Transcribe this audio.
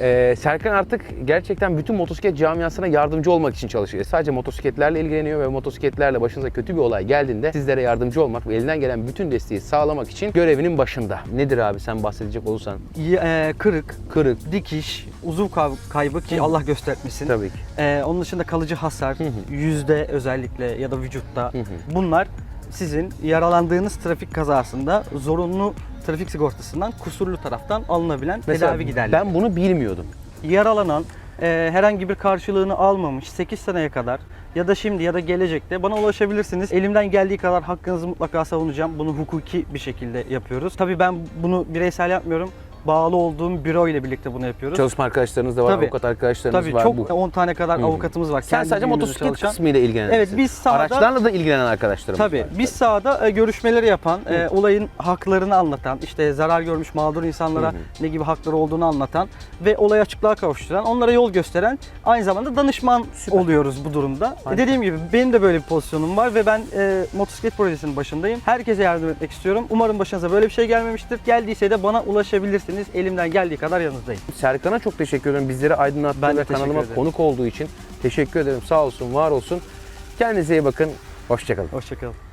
Ee, Serkan artık gerçekten bütün motosiklet camiasına yardımcı olmak için çalışıyor. Sadece motosikletlerle ilgileniyor ve motosikletlerle başınıza kötü bir olay geldiğinde sizlere yardımcı olmak ve elinden gelen bütün desteği sağlamak için görevinin başında. Nedir abi sen bahsedecek olursan? Y- e, kırık, Kırık. dikiş, uzuv kaybı ki Hı. Allah göstermesin. Tabii ki. Ee, onun dışında kalıcı hasar, hı. yüzde özellikle ya da vücutta. Hı hı. Bunlar sizin yaralandığınız trafik kazasında zorunlu trafik sigortasından kusurlu taraftan alınabilen tedavi giderleri. ben bunu bilmiyordum. Yaralanan, e, herhangi bir karşılığını almamış 8 seneye kadar ya da şimdi ya da gelecekte bana ulaşabilirsiniz. Elimden geldiği kadar hakkınızı mutlaka savunacağım. Bunu hukuki bir şekilde yapıyoruz. Tabii ben bunu bireysel yapmıyorum. Bağlı olduğum büro ile birlikte bunu yapıyoruz. Çalışma arkadaşlarınız da var, Tabii. avukat arkadaşlarınız Tabii var. çok bu. 10 tane kadar Hı hı. avukatımız var. Sen Kendi sadece motosiklet çalışan. kısmıyla ilgileniyorsun. Evet, biz sahada- Araçlarla da ilgilenen arkadaşlarımız Tabii var. biz sahada e, görüşmeleri yapan, e, olayın haklarını anlatan, işte zarar görmüş mağdur insanlara Hı hı. ne gibi hakları olduğunu anlatan ve olayı açıklığa kavuşturan, onlara yol gösteren aynı zamanda danışman oluyoruz bu durumda. E, dediğim gibi benim de böyle bir pozisyonum var ve ben e, motosiklet projesinin başındayım. Herkese yardım etmek istiyorum. Umarım başınıza böyle bir şey gelmemiştir. Geldiyse de bana ulaşabilirsiniz. Elimden geldiği kadar yanınızdayım. Serkan'a çok teşekkür ederim. Bizleri aydınlattı Ben de ve teşekkür kanalıma ederim. konuk olduğu için teşekkür ederim. Sağ olsun, var olsun. Kendinize iyi bakın. Hoşçakalın. Hoşçakalın.